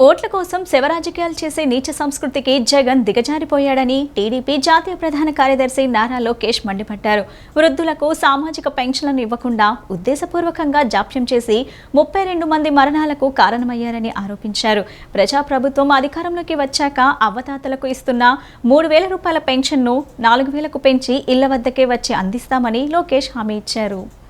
ఓట్ల కోసం శివరాజకీయాలు చేసే నీచ సంస్కృతికి జగన్ దిగజారిపోయాడని టీడీపీ జాతీయ ప్రధాన కార్యదర్శి నారా లోకేష్ మండిపడ్డారు. వృద్ధులకు సామాజిక పెన్షన్లను ఇవ్వకుండా ఉద్దేశపూర్వకంగా జాప్యం చేసి ముప్పై రెండు మంది మరణాలకు కారణమయ్యారని ఆరోపించారు. ప్రజాప్రభుత్వం అధికారంలోకి వచ్చాక అవ్వతాతలకు ఇస్తున్న మూడు వేల రూపాయల పెన్షన్ను నాలుగు వేలకు పెంచి ఇళ్ళ వద్దకే వచ్చి అందిస్తామని లోకేష్ హామీ ఇచ్చారు.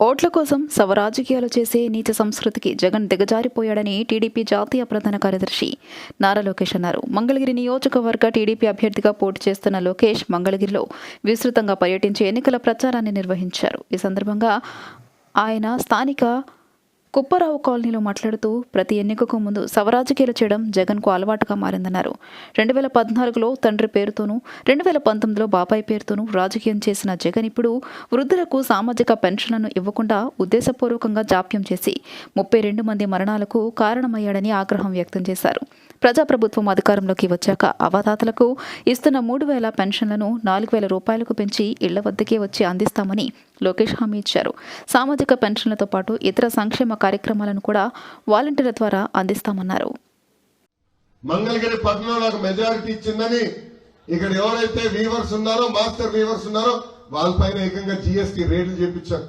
ఓట్ల కోసం సవరాజకీయాలు చేసే నీచ సంస్కృతికి జగన్ దిగజారిపోయాడని టీడీపీ జాతీయ ప్రధాన కార్యదర్శి నారా లోకేష్ అన్నారు. మంగళగిరి నియోజకవర్గ టీడీపీ అభ్యర్థిగా పోటీ చేస్తున్న లోకేష్ మంగళగిరిలో విస్తృతంగా పర్యటించి ఎన్నికల ప్రచారాన్ని నిర్వహించారు. ఈ సందర్భంగా ఆయన స్థానిక కుప్పరావు కాలనీలో మాట్లాడుతూ ప్రతి ఎన్నికకు ముందు సవరాజకీయాలు చేయడం జగన్కు అలవాటుగా మారిందన్నారు. రెండు వేల పద్నాలుగులో తండ్రి పేరుతోనూ రెండు వేల పంతొమ్మిదిలో బాబాయ్ పేరుతోనూ రాజకీయం చేసిన జగన్ ఇప్పుడు వృద్ధులకు సామాజిక పెన్షన్లను ఇవ్వకుండా ఉద్దేశపూర్వకంగా జాప్యం చేసి ముప్పై రెండు మంది మరణాలకు కారణమయ్యాడని ఆగ్రహం వ్యక్తం చేశారు. ప్రజాప్రభుత్వం అధికారంలోకి వచ్చాక అవతాతలకు ఇస్తున్న మూడు వేల పెన్షన్లను నాలుగు వేల రూపాయలకు పెంచి ఇళ్ళ వద్దకే వచ్చి అందిస్తామని లోకేష్ హామీ ఇచ్చారు. సామాజిక పెన్షన్లతో పాటు ఇతర సంక్షేమ కార్యక్రమాలను కూడా వాలంటీర్ల ద్వారా అందిస్తామన్నారు. మంగళగిరి పట్టణం నాకు మెజారిటీ ఇచ్చిందని ఇక్కడ ఎవరైతే వీవర్స్ ఉన్నారో మాస్టర్ వీవర్స్ ఉన్నారో వాళ్ళపైన ఏకంగా జిఎస్టీ రేట్లు చేపించారు.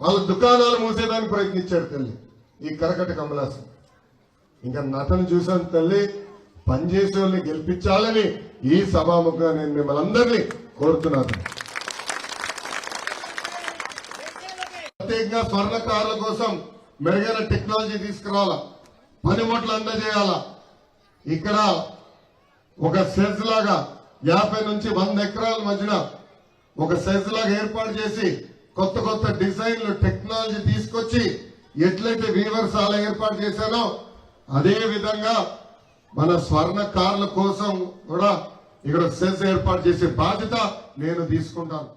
వాళ్ళ దుకాణాలు మూసేదానికి ప్రయత్నించాడు తల్లి. ఈ కరకట కమలాసం ఇంకా నటన చూసాను తల్లి పనిచేసే వాళ్ళని గెలిపించాలని ఈ సభాముఖంగా నేను మిమ్మల్ని అందరినీ కోరుతున్నాను. ప్రత్యేకంగా స్వర్ణకారుల కోసం మెరుగైన టెక్నాలజీ తీసుకురావాలా? పనిముట్లు అందజేయాలా? ఇక్కడ ఒక సెజ్ లాగా యాభై నుంచి వంద ఎకరాల మధ్యన ఒక సెజ్ లాగా ఏర్పాటు చేసి కొత్త కొత్త డిజైన్లు టెక్నాలజీ తీసుకొచ్చి ఎట్లయితే వీవర్స్ అలా ఏర్పాటు చేశానో అదే విధంగా మన స్వర్ణకారుల కోసం కూడా ఇక్కడ సెజ్ ఏర్పాటు చేసే బాధ్యత నేను తీసుకుంటాను.